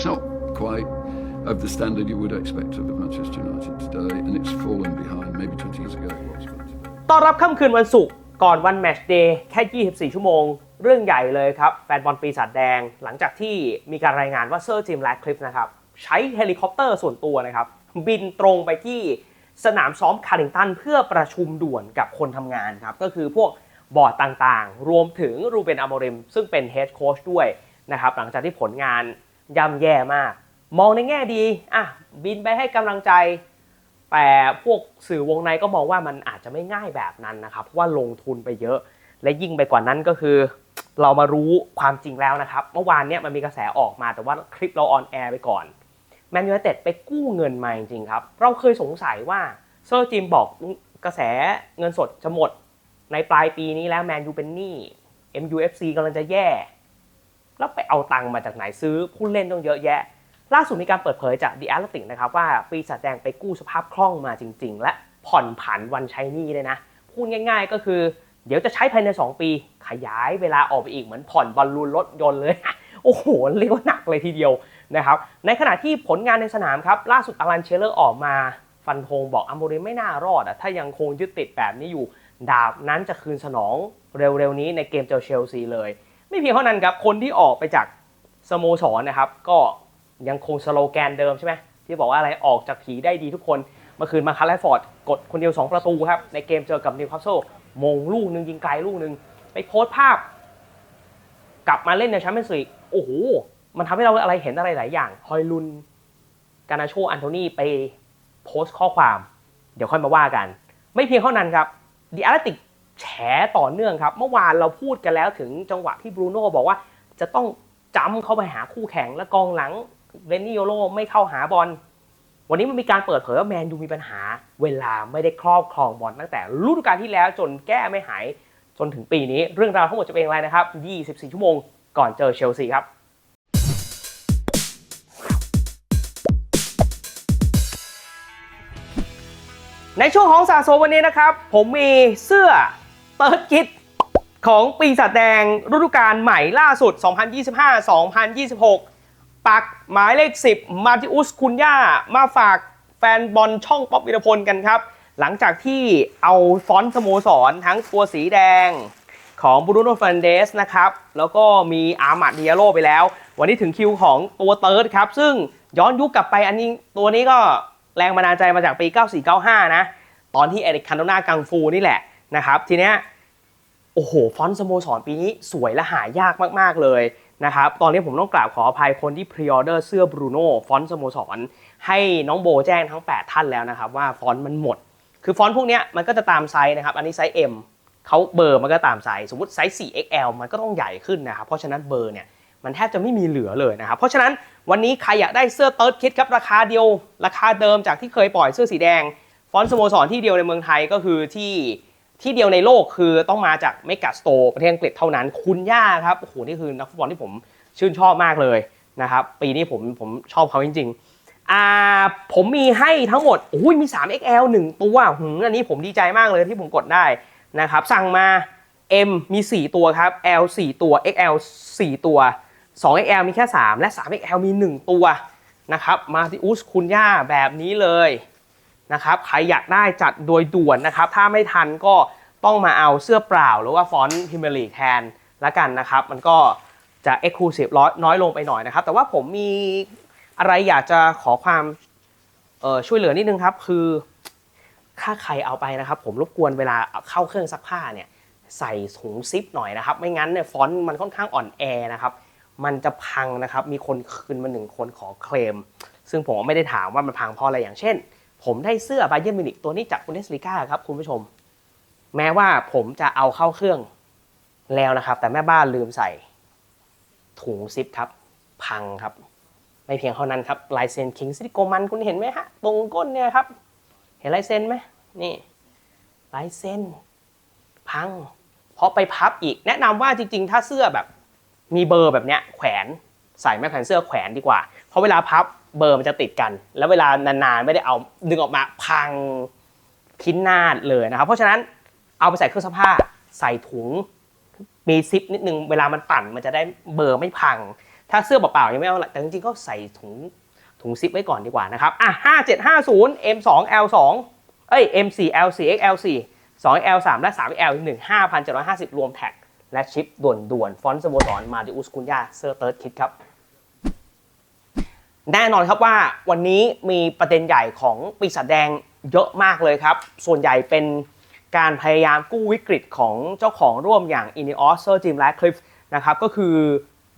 it's not quite of the standard you would expect of Manchester United today, and it's fallen behind. Maybe 20 years ago it was, but ต้อนรับค่ำคืนวันศุกร์ก่อนวันแมตช์เดย์แค่ 24 ชั่วโมง เรื่องใหญ่เลยครับแฟนบอลปีศาจแดง หลังจากที่มีการรายงานว่าเซอร์จิมแรดคลิฟนะครับใช้เฮลิคอปเตอร์ส่วนตัวนะครับ บินตรงไปที่สนามซ้อมคาริงตันเพื่อประชุมด่วนกับคนทำงานครับ ก็คือพวกบอร์ดต่างๆ รวมถึงรูเบนอโมริม ซึ่งเป็นเฮดโค้ชด้วยนะครับหลังจากที่ผลงาน ย่ำแย่มาก มองในแง่ดีอะบินไปให้กำลังใจ แต่พวกสื่อวงในก็มองว่ามันอาจจะไม่ง่ายแบบนั้นนะครับเพราะว่าลงทุนไปเยอะ และยิ่งไปกว่านั้นก็คือ เรามารู้ความจริงแล้วนะครับ เมื่อวานเนี่ยมันมีกระแสออกมาแต่ว่าคลิปเราออนแอร์ไปก่อนแมนยูไนเต็ดไปกู้เงินมาจริงๆครับ เราเคยสงสัยว่าเซอร์จิมบอกกระแสเงินสดจะหมด ในปลายปีนี้แล้วแมนยูเป็นหนี้ MUFC กำลังจะแย่ แล้วไปเอาตังค์มาจากไหนซื้อผู้เล่นต้องเยอะแยะ ล่าสุดมีการเปิดเผยจาก The Athletic นะครับว่าปีศาจแดงไปกู้สภาพคล่องมาจริง ๆ และผ่อนผันวันใช้หนี้เลยนะ พูดง่าย ๆ ก็คือ เดี๋ยวจะใช้ภายใน 2 ปี ขยายเวลาออกไปอีกเหมือนผ่อนบอลลูนรถยนต์เลย โอ้โห เรียกว่าหนักเลยทีเดียวนะครับ ในขณะที่ผลงานในสนามครับ ล่าสุดอลันเชลเลอร์ออกมา ฟันธงบอกอัมโบริไม่น่ารอดอะถ้ายังคงยึดติดแบบนี้อยู่ ดาบนั้นจะคืนสนองเร็วๆนี้ในเกมเจอเชลซีเลย ไม่เพียงเท่านั้นครับ คนที่ออกไปจากสโมสรนะครับ ก็ยังคงสโลแกนเดิมใช่ไหมที่บอกว่าอะไรออกจากผีได้ดีทุกคน เมื่อคืนมาคาร์ไลฟอร์ดกดคนเดียว 2 ประตูครับ ในเกมเจอกับนิวคาสเซิลมงลูกหนึ่งยิงไกลลูกหนึ่งไปโพสต์ภาพ กลับมาเล่นในแชมเปี้ยนส์ลีกโอ้โห มันทำให้เราอะไรเห็นอะไรหลายอย่าง ฮอยลุน กานาโชอันโทนีไปโพสต์ข้อความ เดี๋ยวค่อยมาว่ากัน ไม่เพียงเท่านั้นครับดีอาร์ติก แฉต่อเนื่องครับ เมื่อวานเราพูดกันแล้วถึงจังหวะที่บรูโน่บอกว่าจะต้องจำเข้าไปหาคู่แข่งและกองหลังเรนนี่โยโรไม่เข้าหาบอลวันนี้มันมีการเปิดเผยว่าแมนยูมีปัญหา เวลาไม่ได้ครอบครองบอลตั้งแต่ฤดูกาลที่แล้วจนแก้ไม่หายจนถึงปีนี้เรื่องราวทั้งหมดจะเป็นอย่างไรนะครับ 24 ชั่วโมงก่อนเจอเชลซีครับในช่วงของสะสมวันนี้นะครับ ผมมีเสื้อ เติร์ดกิทของปีศาจแดงฤดูกาลใหม่ล่าสุด 2025-2026 ปักหมายเลข 10 มาติอุสคุนย่ามาฝากแฟนบอลช่องป๊อปวิรพลกันครับ หลังจากที่เอาฟอนต์สโมสรทั้งตัวสีแดงของบรูโน่ฟันเดสนะครับ แล้วก็มีอาร์มัดดิอาโลไปแล้ว วันนี้ถึงคิวของตัวเติร์ดครับ ซึ่งย้อนยุคกลับไปอันนี้ตัวนี้ก็แรงบันดาลใจมาจากปี 94-95 นะ ตอนที่เอริกคันโดนากังฟูนี่แหละนะครับ ทีเนี้ย อ้โห ฟอนต์สโมสรปีนี้สวยและหายากมากๆเลยนะครับ ตอนนี้ผมต้องกราบขออภัยคนที่พรีออเดอร์เสื้อบรูโน่ฟอนต์สโมสร ให้น้องโบแจ้งทั้ง 8 ท่านแล้วนะครับ ว่าฟอนต์มันหมด คือฟอนต์พวกนี้มันก็จะตามไซส์นะครับ อันนี้ไซส์ M เขาเบอร์มันก็ตามไซส์ สมมติไซส์ 4XL มันก็ต้องใหญ่ขึ้นนะครับ เพราะฉะนั้นเบอร์เนี่ยมันแทบจะไม่มีเหลือเลยนะครับ เพราะฉะนั้นวันนี้ใครอยากได้เสื้อเติร์ดคิดครับราคาเดียว ราคาเดิมจากที่เคยปล่อยเสื้อสีแดง ฟอนต์สโมสรที่เดียวในเมืองไทยก็คือที่ ที่เดียวในโลกคือต้องมาจากเมกาสโตรประเทศอังกฤษเท่านั้น คุณย่าครับโอ้โหนี่คือนักฟุตบอลที่ผมชื่นชอบมากเลยนะครับ ปีนี้ผมผมชอบเขาจริงๆอ่าผมมีให้ทั้งหมดโอ้ยมี 3XL 1 ตัวหืมอันนี้ผมดีใจมากเลยที่ผมกดได้นะครับ สั่งมา M มี 4 ตัวครับ L 4 ตัว XL 4 ตัว 2XL มีแค่ 3 และ 3XL มี 1 ตัวนะครับ มาติอุสคุณย่าแบบนี้เลย นะครับใครอยากได้จัดโดยด่วนนะครับ ถ้าไม่ทันก็ต้องมาเอาเสื้อเปล่า หรือว่าฟอนต์พิมลีแทนละกันนะครับ มันก็จะเอ็กซ์คลูซีฟน้อยลงไปหน่อยนะครับ แต่ว่าผมมีอะไรอยากจะขอความช่วยเหลือนิดนึงครับ คือถ้าใครเอาไปนะครับ ผมรบกวนเวลาเข้าเครื่องซักผ้าเนี่ยใส่ถุงซิปหน่อยนะครับ ไม่งั้นเนี่ยฟอนต์มันค่อนข้างอ่อนแอนะครับ มันจะพังนะครับ มีคนคืนมาหนึ่งคนขอเคลม ซึ่งผมไม่ได้ถามว่ามันพังเพราะอะไรอย่างเช่น ผมได้เสื้อบาเย r n มิวนิกตัวนี้จากบุนเดสลีกาครับคุณผู้ชม แม้ว่าผมจะเอาเข้าเครื่องแล้วนะครับ แต่แม่บ้านลืมใส่ถุงซิปครับ พังครับ ไม่เพียงเท่านั้นครับลายเซ็นคิงซิติโกมันคุณเห็นไหมฮะ ตรงก้นเนี่ยครับ เห็นลายเซ็นไหมนี่ลายเซ็นพัง เพราะไปพับอีก แนะนำว่าจริงๆ ถ้าเสื้อแบบ มีเบอร์แบบเนี้ยแขวนใส่ไม้แขวนเสื้อแขวนดีกว่า เพราะเวลาพับ เบอร์มันจะติดกัน แล้วเวลานานๆไม่ได้เอาดึงออกมาพังพินาศเลยนะครับ เพราะฉะนั้นเอาไปใส่เครื่องซักผ้าใส่ถุงมีซิปนิดนึงเวลามันปั่นมันจะได้เบอร์ไม่พัง ถ้าเสื้อเปล่าๆยังไม่เอาแต่จริงๆก็ใส่ถุงถุงซิปไว้ก่อนดีกว่านะครับอะ5750 M2 L2 เอ้ย M4 L4 XL4 2 L3 และ3 L 1 5,750 รวมแท็ก และชิปด่วนๆฟอนต์สโมสรมาดิอุสคุนยาเซอร์เติร์ดคิดครับ แน่นอนครับว่าวันนี้มีประเด็นใหญ่ของปีศาจแดงเยอะมากเลยครับ ส่วนใหญ่เป็นการพยายามกู้วิกฤตของเจ้าของร่วมอย่างอินิออสเซอร์จิมและคลิฟนะครับก็คือ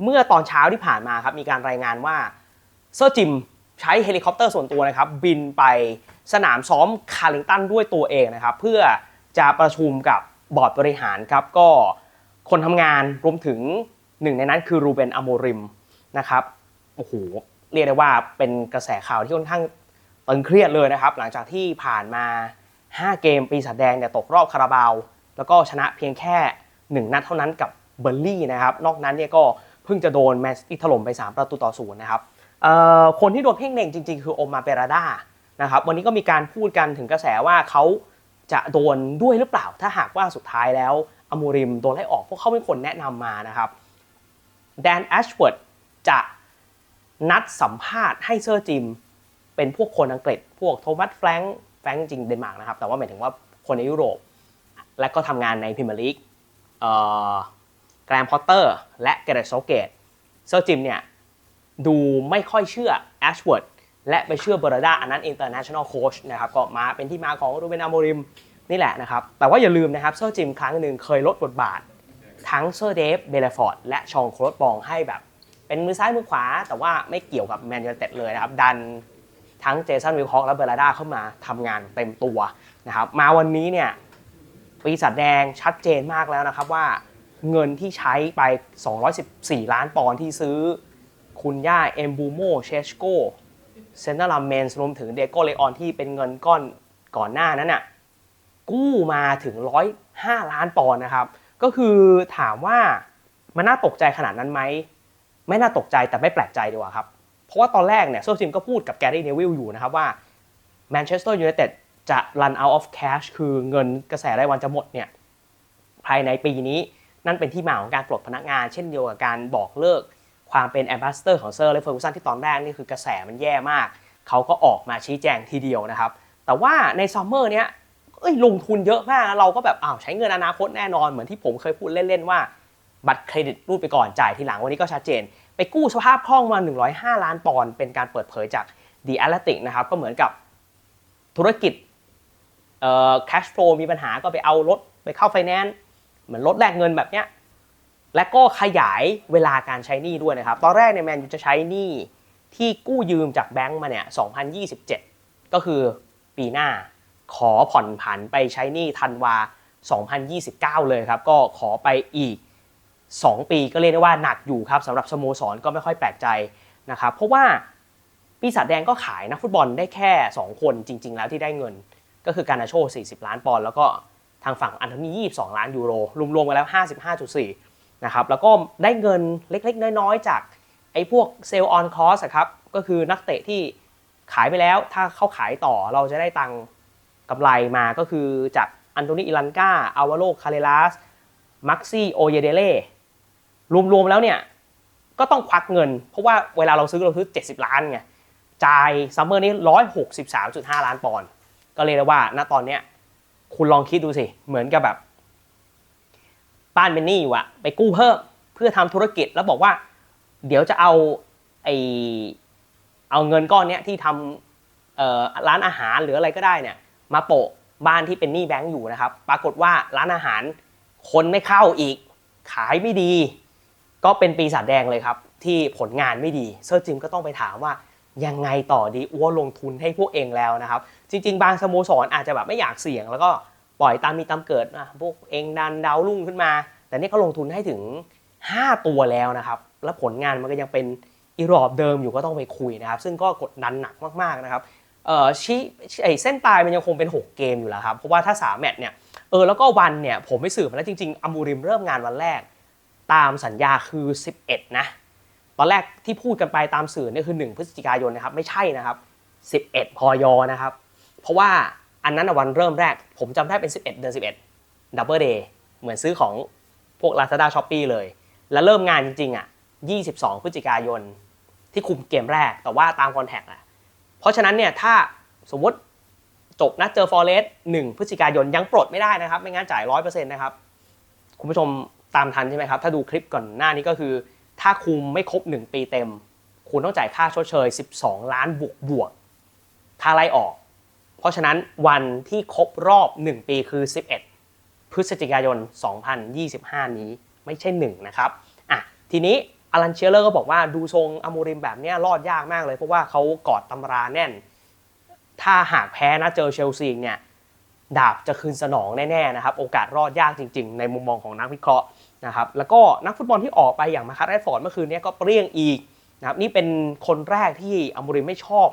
เมื่อตอนเช้าที่ผ่านมาครับมีการรายงานว่าเซอร์จิมใช้เฮลิคอปเตอร์ส่วนตัวนะครับบินไปสนามซ้อมคาร์ลิงตันด้วยตัวเองนะครับเพื่อจะประชุมกับบอร์ดบริหารครับก็คนทำงานรวมถึงหนึ่งในนั้นคือรูเบนอโมริมนะครับโอ้โห เรียกได้ว่าเป็นกระแสข่าวที่ค่อนข้างตึงเครียดเลยนะครับ หลังจากที่ผ่านมา 5 เกมปีศาจแดงเนี่ยตกรอบคาราบาว แล้วก็ชนะเพียงแค่ 1 นัดเท่านั้นกับเบอร์ลี่นะครับ นอกนั้นเนี่ยก็เพิ่งจะโดนแมนซิตี้ถล่มไป 3 ประตูต่อศูนย์นะครับคนที่โดนเพ่งเน่งจริง ๆ คือโอมาเปราดานะครับวันนี้ก็มีการพูดกันถึงกระแสว่าเขาจะโดนด้วยหรือเปล่า ถ้าหากว่าสุดท้ายแล้วอโมริมโดนไล่ออกพวกเขาเป็นคนแนะนำมานะครับแดนแอชเวิร์ดจะ นัดสัมภาษณ์ให้เซอร์จิม เป็นพวกคนอังกฤษ พวกโทมัสแฟรงค์แฟรงค์จริงเดนมาร์กนะครับ แต่ว่าหมายถึงว่าคนในยุโรป และก็ทำงานในพรีเมียร์ลีกแกรมพอตเตอร์และเกเรตโซเกตเซอร์จิมเนี่ยดูไม่ค่อยเชื่อแอชเวิร์ดและไปเชื่อเบอร์ดาอันนั้นอินเตอร์เนชั่นแนลโค้ชนะครับก็มาเป็นที่มาของรูเบนอาโมริมนี่แหละนะครับ แต่ว่าอย่าลืมนะครับเซอร์จิมครั้งหนึ่งเคยลดบทบาท ทั้งเซอร์เดฟเบลฟอร์ดและชองโครสบองให้แบบ เป็นมือซ้ายมือขวา แต่ว่าไม่เกี่ยวกับแมนยูไนเต็ดเลยนะครับ ดันทั้งเจสันวิลคอกและเบรลาดาเข้ามาทำงานเต็มตัวนะครับ มาวันนี้เนี่ยปีศาจแดงชัดเจนมากแล้วนะครับว่าเงินที่ใช้ไป 214 ล้านปอนด์ที่ซื้อคุณย่าเอมบูโมเชชโกเซนตอร์ลัมเมนส์รวมถึงเดโกเลออนที่เป็นเงินก้อนก่อนหน้านั้นน่ะกู้มาถึง 105 ล้านปอนด์นะครับ ก็คือถามว่ามันน่าตกใจขนาดนั้นไหม ไม่น่าตกใจแต่ไม่แปลกใจดีกว่าครับ เพราะว่าตอนแรกเนี่ยโซซิมก็พูดกับแกรี่เนวิลอยู่นะครับว่าแมนเชสเตอร์ยูไนเต็ดจะ run out of cash คือเงินกระแสรายวันจะหมดเนี่ยภายในปีนี้นั่นเป็นที่มาของการปลดพนักงาน เช่นเดียวกับการบอกเลิกความเป็นแอมบาสเตอร์ของเซอร์และเฟอร์กูสันที่ตอนแรกนี่คือกระแสมันแย่มาก เขาก็ออกมาชี้แจงทีเดียวนะครับ แต่ว่าในซัมเมอร์เนี้ยเอ้ยลงทุนเยอะมาก เราก็แบบอ้าวใช้เงินอนาคตแน่นอนเหมือนที่ผมเคยพูดเล่น ๆ ว่า บัตรเครดิตรูดไปก่อนจ่ายทีหลังวันนี้ก็ชัดเจน ไปกู้สภาพคล่องมา 105 ล้านปอนด์เป็นการเปิดเผยจาก The Atlantic นะครับก็เหมือนกับธุรกิจเอ่อ cash flow มีปัญหาก็ไปเอารถไปเข้าไฟแนนซ์เหมือนรถแลกเงินแบบเนี้ยและก็ขยายเวลาการใช้หนี้ด้วยนะครับ ตอนแรกเนี่ยแมนยูจะใช้หนี้ที่กู้ยืมจากแบงก์มาเนี่ย2027 ก็คือปีหน้าขอผ่อนผันไปใช้หนี้ธันวา 2029 เลยครับ ก็ขอไปอีก 2 ปีก็เรียกได้ว่าหนักอยู่ครับสำหรับสโมสรก็ไม่ค่อยแปลกใจนะครับเพราะว่าปีศาจแดงก็ขายนักฟุตบอลได้แค่ 2 คนจริง ๆ แล้วที่ได้เงิน ก็คือการนาโช 40 ล้านปอนด์แล้วก็ทางฝั่งอันโทนี 22 ล้านยูโรรวมๆกันแล้ว 55.4 นะครับแล้วก็ได้เงินเล็กๆ น้อยๆ จากไอ้พวกเซลล์ออนคอสครับก็คือนักเตะที่ขายไปแล้วถ้าเขาขายต่อเราจะได้ตังกำไรมาก็คือจากอันโทนีอิลันกาอาวาโลคาเรลัสมักซี่โอเยเดเล่ รวมๆแล้วเนี่ยก็ต้องควักเงิน เพราะว่าเวลาเราซื้อเราซื้อ 70 ล้านไงจ่ายซัมเมอร์นี้163.5 ล้านปอนด์ก็เรียกได้ว่าณตอนเนี้ยคุณลองคิดดูสิ เหมือนกับแบบ บ้านเป็นหนี้อยู่อะไปกู้เพิ่มเพื่อทำธุรกิจแล้วบอกว่า เดี๋ยวจะเอาไอเอาเงินก้อนเนี้ยที่ทำร้านอาหารหรืออะไรก็ได้เนี่ย มาโปะบ้านที่เป็นหนี้แบงก์อยู่นะครับ ปรากฏว่าร้านอาหารคนไม่เข้าอีก ขายไม่ดี ก็เป็นปีศาจแดงเลยครับ ที่ผลงานไม่ดีเซอร์จิมก็ต้องไปถามว่ายังไงต่อดีอ้วลงทุนให้พวกเองแล้วนะครับ จริง ๆ บางสโมสรอาจจะแบบไม่อยากเสี่ยง แล้วก็ปล่อยตามมีตามเกิดนะพวกเองดันดาวรุ่งขึ้นมา แต่นี่เขาลงทุนให้ถึง 5 ตัวแล้วนะครับ แล้วผลงานมันก็ยังเป็นอีรอบเดิมอยู่ก็ต้องไปคุยนะครับ ซึ่งก็กดดันหนักมากๆนะครับเออชี้ไอเส้นตายมันยังคงเป็น 6 เกมอยู่แล้วครับ เพราะว่าถ้า 3 แมตช์เนี่ยเออแล้วก็วันเนี่ยผมไปสืบมาแล้วจริงๆอัมูริมเริ่มงานวันแรก ตามสัญญาคือ 11 นะ ตอนแรกที่พูดกันไปตามสื่อเนี่ยคือ 1 พฤศจิกายนนะครับ ไม่ใช่นะครับ 11พยอนะครับ เพราะว่าอันนั้นวันเริ่มแรก ผมจำได้เป็น 11 เดือน 11ดับเบิลเดย์เหมือนซื้อของพวก Lazada s h o p e e เลย แล้วเริ่มงานจริงๆอะ 22 พฤศจิกายน ที่คุมเกมแรก แต่ว่าตามคอนแทคอะเพราะฉะนั้นเนี่ยถ้าสมมติจบนัดเจอฟอร์เรส1พฤศจิกายนยังปลดไม่ได้นะครับ ไม่งั้นจ่าย100%นะครับ คุณผู้ชม ตามทันใช่ไหมครับ ถ้าดูคลิปก่อนหน้านี้ก็คือ ถ้าคุมไม่ครบ 1 ปีเต็ม คุณต้องจ่ายค่าชดเชย 12 ล้านบวกบวกค่าไล่ออก เพราะฉะนั้นวันที่ครบรอบ 1 ปีคือ 11 พฤศจิกายน 2025 นี้ไม่ใช่ 1 นะครับอะทีนี้อลันเชียเลอร์ก็บอกว่าดูทรงอโมริมแบบนี้รอดยากมากเลย เพราะว่าเขากอดตำราแน่น ถ้าหากแพ้นะเจอเชลซีเนี่ย ดาบจะคืนสนองแน่ๆนะครับโอกาสรอดยากจริง ๆ ในมุมมองของนักวิเคราะห์นะครับแล้วก็นักฟุตบอลที่ออกไปอย่างมาคัสแรดฟอร์ดเมื่อคืนนี้ก็เปรี้ยงอีกนะครับนี่เป็นคนแรกที่อโมริมไม่ชอบ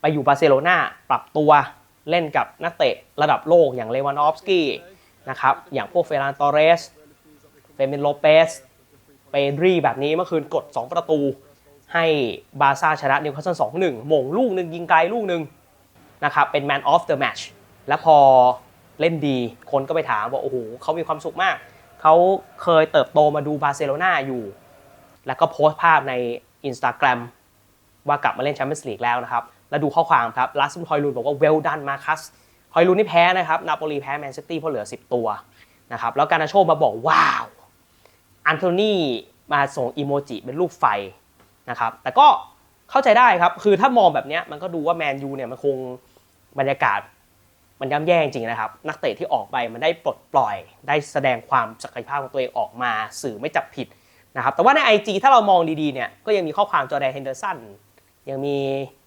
ไปอยู่บาร์เซโลนาปรับตัวเล่นกับนักเตะระดับโลกอย่างเลวานอฟสกี้นะครับอย่างพวกเฟรานตอเรสเฟมินโลเปสเปดรีแบบนี้เมื่อคืนกด 2 ประตู ให้บาร์ซ่าชนะนิวคาสเซิล2-1หม่งลูกหนึ่งยิงไกลลูกหนึ่ง นะครับเป็น Man of the Match แล้วพอเล่นดี คนก็ไปถามว่าโอ้โหเขามีความสุขมาก เขาเคยเติบโตมาดูบาร์เซโลนาอยู่ แล้วก็โพสต์ภาพใน Instagram ว่ากลับมาเล่นแชมเปี้ยนส์ลีกแล้วนะครับ แล้วดูข้อความครับลาสมุนฮอยลูนบอกว่า well done มาคัสฮอยลูนนี่แพ้นะครับนาโปลีแพ้แมนซิตี้เพราะเหลือ 10 ตัวนะครับแล้วการนาโชมาบอกว้าวอันโทนีมาส่งอีโมจิเป็นรูปไฟนะครับแต่ก็เข้าใจได้ครับ คือถ้ามองแบบนี้มันก็ดูว่าแมนยูเนี่ยมันคง บรรยากาศมันย่ำแย่จริงนะครับ นักเตะที่ออกไปมันได้ปลดปล่อย ได้แสดงความศักยภาพของตัวเองออกมา สื่อไม่จับผิดนะครับ แต่ว่าใน IG ถ้าเรามองดีๆเนี่ยก็ยังมีข้อความจอแดนเฮนเดอร์สันยังมี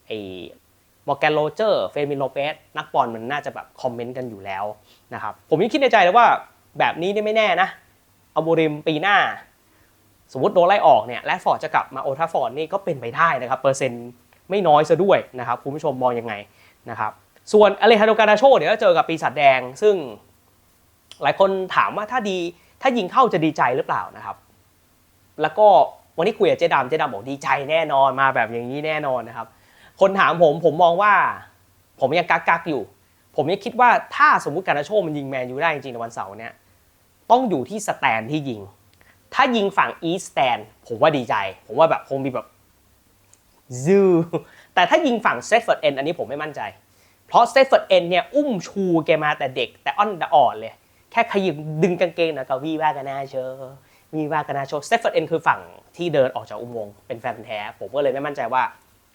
ไอ้มอร์แกนโรเจอร์เฟมินโลเปสนักบอลมันน่าจะแบบคอมเมนต์กันอยู่แล้วนะครับผมยังคิดในใจเลยว่าแบบนี้นี่ไม่แน่นะเอาบูริมปีหน้า สมมติโดนไล่ออกเนี่ยแรดฟอร์ดจะกลับมาโอทาฟฟอร์ดนี่ก็เป็นไปได้นะครับเปอร์เซ็นต์ไม่น้อยซะด้วยนะครับคุณผู้ชมมองยังไงนะครับ ส่วนอเลฮานโดการาโชเดี๋ยวจะเจอกับปีศาจแดง ซึ่งหลายคนถามว่าถ้าดีถ้ายิงเข้าจะดีใจหรือเปล่านะครับ แล้วก็วันนี้คุยกับเจ๊ดำเจ๊ดำบอกดีใจแน่นอนมาแบบอย่างนี้แน่นอนนะครับ คนถามผมผมมองว่า ผมยังกักกักอยู่ ผมยังคิดว่าถ้าสมมุติการาโชมันยิงแมนยูได้จริงในวันเสาร์เนี่ยต้องอยู่ที่สแตนที่ยิง ถ้ายิงฝั่งอีสแตนผมว่าดีใจ ผมว่าแบบคงมีแบบซูแต่ถ้ายิงฝั่งเซฟเฟิร์ดเอนอันนี้ผมไม่มั่นใจ เพราะเซฟเฟิร์ดเอ็นเนี่ยอุ้มชูแกมาแต่เด็กแต่อ้อนแต่อ่อนเลย แค่ขยิบดึงกางเกงนะก็วีว่ากันนาโชว์วีว่ากันนาโชว์เซฟเฟิร์ดเอ็นคือฝั่งที่เดินออกจากอุโมงค์เป็นแฟนแท้ ผมก็เลยไม่มั่นใจว่า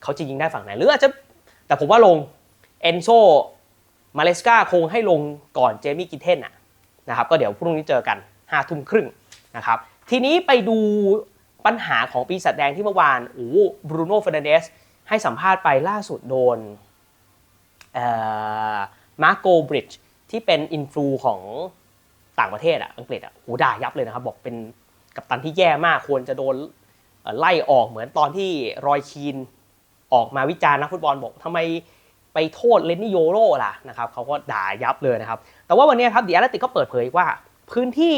เขาจะยิงได้ฝั่งไหนหรืออาจจะแต่ผมว่าลงเอนโซมาเลสกาคงให้ลงก่อนเจมี่กิเทนอะนะครับก็เดี๋ยวพรุ่งนี้เจอกันห้าทุ่มครึ่งนะครับทีนี้ไปดูปัญหาของปีศาจแดงที่เมื่อวานโอ้บรูโน่เฟรนันเดสให้สัมภาษณ์ไปล่าสุดโดน มาร์โกบริดจ์ที่เป็นอินฟลูของต่างประเทศอะอังกฤษอะหูด่ายับเลยนะครับ บอกเป็นกัปตันที่แย่มากควรจะโดนไล่ออกเหมือนตอนที่รอยคีนออกมาวิจารณ์นักฟุตบอลบอกทำไมไปโทษเลนนี่โยโรล่ะนะครับเขาก็ด่ายับเลยนะครับ แต่ว่าวันนี้ครับเดียร์ติก็เปิดเผยว่า พื้นที่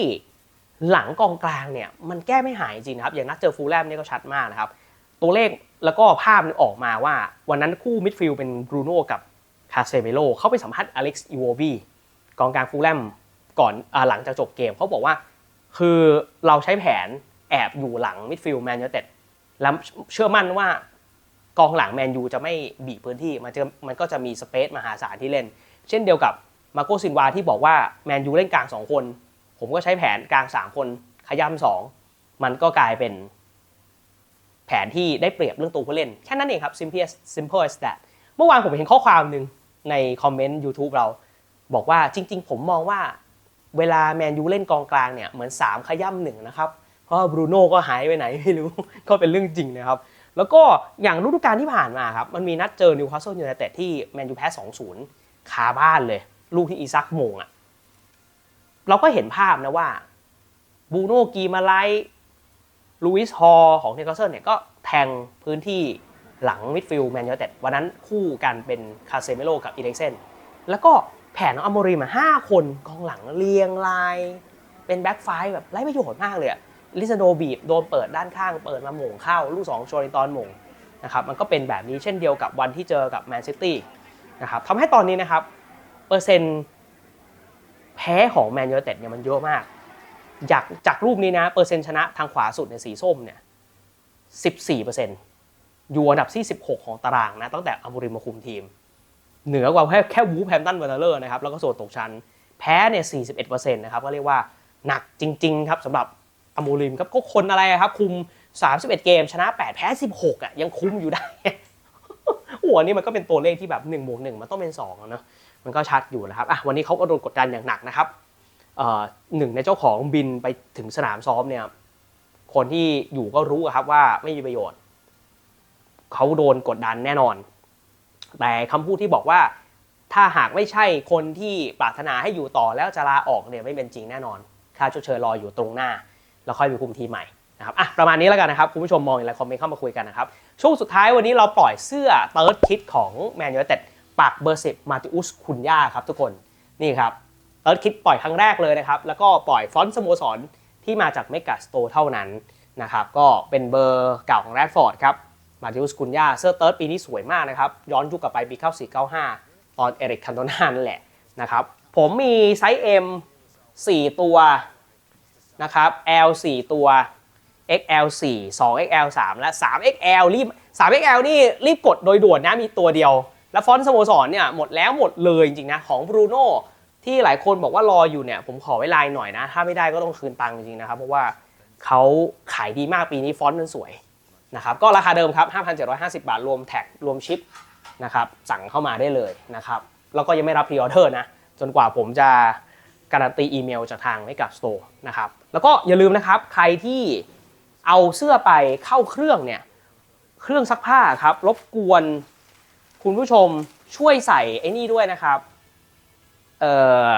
หลังกองกลางเนี่ยมันแก้ไม่หายจริงนะครับ อย่างนัดเจอฟูลแลมเนี่ยก็ชัดมากนะครับ ตัวเลขแล้วก็ภาพออกมาว่าวันนั้นคู่มิดฟิลด์เป็นบรูโน่กับ คาเซเมโลเข้าไปสัมภาษณ์อเล็กซ์อีโวบีกองกลางฟูลแลมก่อนอหลังจากจบเกมเขาบอกว่า คือเราใช้แผนแอบอยู่หลังมิดฟิลด์แมนยูเต็ดแล้วเชื่อมั่นว่ากองหลังแมนยูจะไม่บีบพื้นที่มันจะมันก็จะมีสเปซมหาศาลที่เล่น เช่นเดียวกับมาโกซินวาที่บอกว่าแมนยูเล่นกลางสองคน ผมก็ใช้แผนกลาง 3 คนขย้ำสองมันก็กลายเป็น แผนที่ได้เปรียบเรื่องตัวผู้เล่น แค่นั้นเองครับ simple simple as that เมื่อวานผมเห็นข้อความหนึ่ง ในคอมเมนต์ YouTube เรา บอกว่าจริง ๆ ผมมองว่าเวลาแมนยูเล่นกองกลางเนี่ยเหมือน 3 ขย้ำหนึ่งนะครับ เพราะบรูโน่ก็หายไปไหนไม่รู้ ก็เป็นเรื่องจริงนะครับ แล้วก็อย่างฤดูกาลที่ผ่านมาครับ มันมีนัดเจอนิวคาสเซิลยูไนเต็ดที่แมนยูแพ้ 2-0 คาบ้านเลย ลูกที่อีซักโมงอะเราก็เห็นภาพนะว่าบูโน่กีมาไลลูอิสฮอลของเนคาสเซิลเนี่ยก็แทงพื้นที่ หลังมิดฟิลด์แมนยูเต็ดวันนั้นคู่กันเป็นคาเซเมโลกับอีเล็กเซนแล้วก็แผนของอโมริมาห้าคนกองหลังเรียงราย เป็นแบ็กไฟแบบไร้ประโยชน์มากเลยลิซาโดบีบโดนเปิดด้านข้างเปิดมาหม่งเข้า ลูกสองโชริตอนหม่งนะครับมันก็เป็นแบบนี้เช่นเดียวกับวันที่เจอกับแมนซิตี้นะครับทำให้ตอนนี้นะครับเปอร์เซ็นต์แพ้ของแมนยูเต็ดเนี่ยมันเยอะมาก จากจากรูปนี้นะเปอร์เซ็นต์ชนะทางขวาสุดในสีส้มเนี่ย14เปอร์เซ็นต์ อยู่อันดับที่ 16 ของตารางนะตั้งแต่อมูริมาคุมทีม เหนือกว่าแค่แค่วูฟแฮมตันเวอร์เลอร์นะครับแล้วก็โซนตกชั้นแพ้เนี่ย 41%นะครับก็เรียกว่าหนักจริงๆครับสำหรับอมูริมครับก็คนอะไรครับคุม 31 เกมชนะ 8 แพ้ 16อะยังคุมอยู่ได้โอ้โหอันนี้มันก็เป็นตัวเลขที่แบบ1บวก1มันต้องเป็น2อะเนอะมันก็ชัดอยู่นะครับอะวันนี้เขาก็โดนกดดันอย่างหนักนะครับหนึ่งในเจ้าของบินไปถึงสนามซ้อมเนี่ยคนที่อยู่ก็รู้ครับว่าไม่มีประโยชน์ เขาโดนกดดันแน่นอน แต่คำพูดที่บอกว่า ถ้าหากไม่ใช่คนที่ปรารถนาให้อยู่ต่อแล้วจะลาออกเนี่ยไม่เป็นจริงแน่นอน ค่าชดเชยรออยู่ตรงหน้า แล้วค่อยไปคุมทีใหม่นะครับอะประมาณนี้แล้วกันนะครับ คุณผู้ชมมองอย่างไรคอมเมนต์เข้ามาคุยกันนะครับ ช่วงสุดท้ายวันนี้เราปล่อยเสื้อเติร์ดคิดของแมนยูเต็ดปักเบอร์สิบมาติอุสคุนย่าครับทุกคนนี่ครับเติร์ดคิดปล่อยครั้งแรกเลยนะครับ แล้วก็ปล่อยฟอนต์สโมสรที่มาจากเมกาสโตรเท่านั้นนะครับก็เป็นเบอร์เก่าของแรดฟอร์ดครับ มาติอุสคุนย่าเสื้อเติร์ดปีนี้สวยมากนะครับ ย้อนยุคกลับไปปี 9495 ตอนเอริกคันโตนานั่นแหละนะครับ ผมมีไซส์ M 4 ตัวนะครับ L 4 ตัว XL 4 2 XL 3 และ3 XL รีบ3 XL นี่รีบกดโดยด่วนนะ มีตัวเดียว แล้วฟอนต์สโมสรเนี่ยหมดแล้วหมดเลยจริงๆนะ ของบรูโน่ที่หลายคนบอกว่ารออยู่เนี่ยผมขอไว้ลน์หน่อยนะ ถ้าไม่ได้ก็ต้องคืนตังค์จริงๆนะครับ เพราะว่าเขาขายดีมากปีนี้ฟอนต์มันสวย นะครับก็ราคาเดิมครับ 5,750 บาทรวมแท็กรวมชิปนะครับสั่งเข้ามาได้เลยนะครับแล้วก็ยังไม่รับพรีออเดอร์นะจนกว่าผมจะการันตีอีเมลจากทางไม่กับสโตร์นะครับแล้วก็อย่าลืมนะครับใครที่เอาเสื้อไปเข้าเครื่องเนี่ยเครื่องซักผ้าครับรบกวนคุณผู้ชมช่วยใส่ไอ้นี่ด้วยนะครับเอ่อ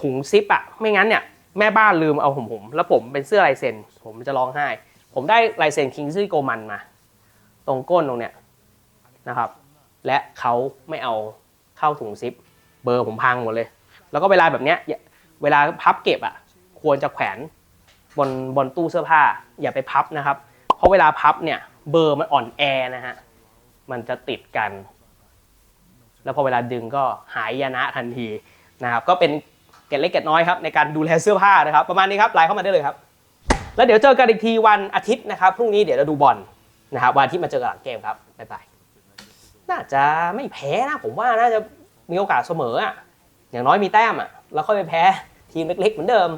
ถุงซิปอะไม่งั้นเนี่ยแม่บ้านลืมเอาผมผมแล้วผมเป็นเสื้อลายเซ็นผมจะร้องไห้ ผมได้ลายเซ็นคิงซี่โกมันมา ตรงก้นตรงเนี้ยนะครับ และเขาไม่เอาเข้าถุงซิป เบอร์ผมพังหมดเลย แล้วก็เวลาแบบเนี้ยเวลาพับเก็บอะ ควรจะแขวนบนบนตู้เสื้อผ้า อย่าไปพับนะครับ เพราะเวลาพับเนี่ยเบอร์มันอ่อนแอนะฮะมันจะติดกัน แล้วพอเวลาดึงก็หายยนะทันทีนะครับ ก็เป็นเกร็ดเล็กเกร็ดน้อยครับในการดูแลเสื้อผ้านะครับ ประมาณนี้ครับไลน์เข้ามาได้เลยครับ แล้วเดี๋ยวเจอกันอีกทีวันอาทิตย์นะครับพรุ่งนี้เดี๋ยวเราดูบอลนะครับวันอาทิตย์มาเจอกันหลังเกมครับบ๊ายบายน่าจะไม่แพ้นะผมว่าน่าจะมีโอกาสเสมออะอย่างน้อยมีแต้มอะแล้วค่อยไปแพ้ทีมเล็กๆเหมือนเดิม